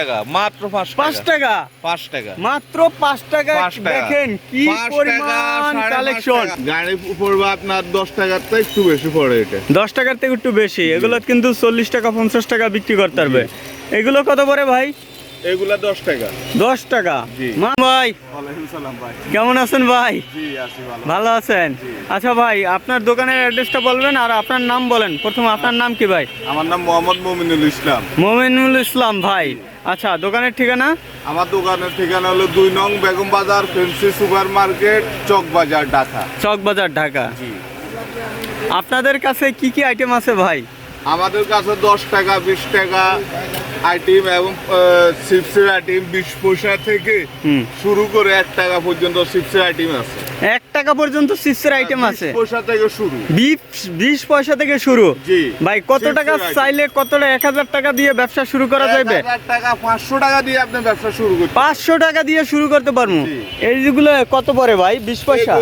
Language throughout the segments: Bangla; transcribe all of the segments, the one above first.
টাকা মাত্র পাঁচ টাকা। টাকা? পাঁচ টাকা। মাত্র পাঁচ টাকা? দেখেন কি পরিমাণ কালেকশন। গাড়ি পড়বে আপনার দশ টাকার থেকে একটু বেশি পড়ে এটা। দশ টাকার থেকে একটু বেশি। এগুলো কিন্তু চল্লিশ টাকা পঞ্চাশ টাকা বিক্রি করতে পারবে। এগুলো কত পরে ভাই? এগুলা দশ টাকা। দশ টাকা? জি। মা ভাই ওয়ালাইকুম সালাম ভাই। কেমন আছেন ভাই? জি আছি ভালো। ভালো আছেন? আচ্ছা ভাই আপনার দোকানের অ্যাড্রেসটা বলবেন আর আপনার নাম বলেন। প্রথম আপনার নাম কি ভাই? আমার নাম মোহাম্মদ মমিনুল ইসলাম। মোমিনুল ইসলাম ভাই। আচ্ছা দোকানের ঠিকানা? আমার দোকানের ঠিকানা হলো দুই নং বেগম বাজার ফেন্সি সুপার মার্কেট চক বাজার ঢাকা। চকবাজার ঢাকা। জি। আপনাদের কাছে কি কি আইটেম আছে ভাই? আমাদের কাছে দশ টাকা বিশ টাকা আইটেম এবং চিপসের আইটেম বিশ পয়সা থেকে শুরু করে এক টাকা পর্যন্ত চিপসের আইটেম আছে। এক টাকা পর্যন্ত চিপসের আইটেম আছে। পয়সা থেকে শুরু। বিশ পয়সা থেকে শুরু। জি ভাই কত টাকা চাইলে কতটা? এক হাজার টাকা দিয়ে ব্যবসা শুরু করা যাবে এক টাকা পাঁচশো টাকা দিয়ে আপনি ব্যবসা শুরু করতে পাঁচশো টাকা দিয়ে শুরু করতে পারব। এইগুলো কত পরে ভাই? বিশ পয়সা?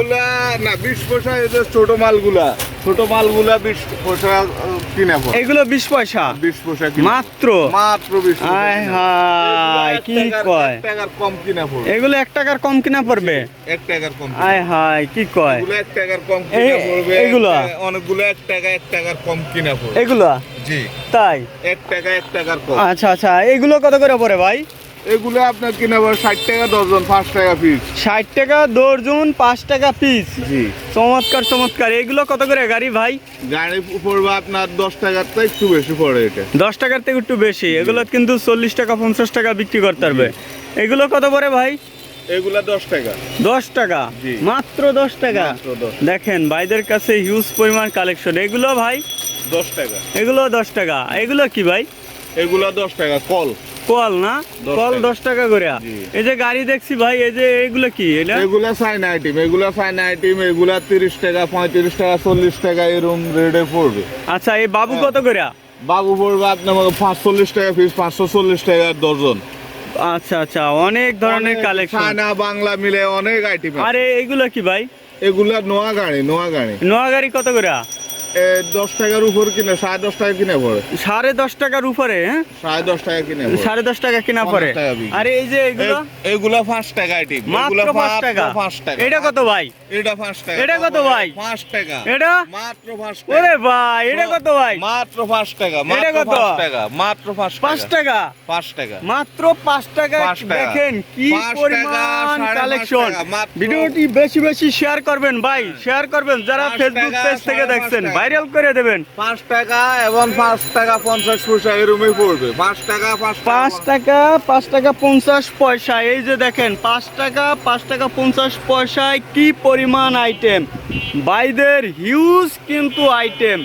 না বিশ পয়সা ছোট মালগুলা। ছোট মালগুলা বিশ পয়সা কিনা এগুলো বিশ পয়সা? বিশ পয়সা মাত্র? মাত্র বিশ। হায় কি কয়? টাকার কম কিনা পড়ে এগুলো এক টাকার কম কিনা পড়বে? এক টাকার কম আয় হায় কি কয়? এগুলো এক টাকার কম কিনা পড়বে। এগুলো? অনেকগুলো এক টাকা এক টাকার কম কিনা পড়বে এগুলো? জি। তাই? এক টাকা এক টাকার কম। আচ্ছা আচ্ছা এগুলো কত করে পড়ে ভাই? এগুলো আপনার কিনা পড়ে ষাট টাকা দর্জন পাঁচ টাকা পিস ষাট টাকা দর্জন পাঁচ টাকা পিস জি। চমৎকার চমৎকার। এগুলো কত করে গাড়ি ভাই? গাড়ি পড়বে আপনার দশ টাকার তো একটু বেশি পড়ে এটা। দশ টাকার থেকে একটু বেশি। এগুলো কিন্তু চল্লিশ টাকা পঞ্চাশ টাকা বিক্রি করতে পারবে। এগুলো কত পরে ভাই? এগুলা দশ টাকা। দশ টাকা? জি। মাত্র দশ টাকা? দেখেন ভাইদের কাছে হিউজ পরিমাণ কালেকশন এগুলো ভাই? দশ টাকা। এগুলো দশ টাকা। এগুলো কি ভাই? এগুলো দশ টাকা কল। কল না? কল দশ টাকা করে এই যে গাড়ি দেখছি ভাই এই যে এগুলো কি? এগুলা সাইন আইটেম এগুলা সাইন আইটেম এগুলা তিরিশ টাকা পঁয়ত্রিশ টাকা চল্লিশ টাকা এরকম রেটে পড়বে। আচ্ছা এই বাবু হ্যাঁ। কত করে বাবু পড়বে আপনার পাঁচচল্লিশ টাকা পিস পাঁচশো চল্লিশ টাকা দর্জন আচ্ছা আচ্ছা অনেক ধরনের কালেকশন চায়না বাংলা মিলে অনেক আইটেম আরে এগুলো কি ভাই? এগুলা নোয়া গাড়ি নোয়া গাড়ি নোয়া গাড়ি কত করে দশ টাকার উপর কিনে সাড়ে দশ টাকা কিনে পড়ে। সাড়ে দশ টাকার উপরে হ্যাঁ? সাড়ে দশ টাকা কিনে সাড়ে দশ টাকা কিনা আরে এই যে এগুলো? পাঁচ টাকা মাত্র পাঁচ টাকা। পাঁচ টাকা। এটা কত ভাই? এটা পাঁচ টাকা। এটা কত ভাই? পাঁচ টাকা। এটা? মাত্র পাঁচ ওরে টাকা ভাই এটা কত ভাই? মাত্র পাঁচ টাকা এটা কত? টাকা মাত্র পাঁচ পাঁচ টাকা? টাকা পাঁচ টাকা। মাত্র পাঁচ টাকা? দেখেন কি পরিমাণ কালেকশন ভিডিওটি বেশি বেশি শেয়ার করবেন ভাই। শেয়ার করবেন। যারা ফেসবুক পেজ থেকে দেখছেন। ভাইরাল করে দেবেন। পাঁচ টাকা এবং পাঁচ টাকা পঞ্চাশ পয়সা এরমই পড়বে। পাঁচ টাকা পাঁচ পাঁচ টাকা পাঁচ টাকা পঞ্চাশ পয়সা। এই যে দেখেন পাঁচ টাকা পাঁচ টাকা পঞ্চাশ পয়সায় কি পরিমাণ আইটেম বাইদের হিউজ কিন্তু আইটেম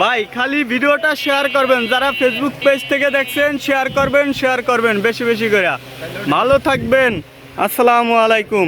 ভাই খালি ভিডিওটা শেয়ার করবেন। যারা ফেসবুক পেজ থেকে দেখছেন শেয়ার করবেন শেয়ার করবেন বেশি বেশি করে। ভালো থাকবেন। আসসালামু আলাইকুম।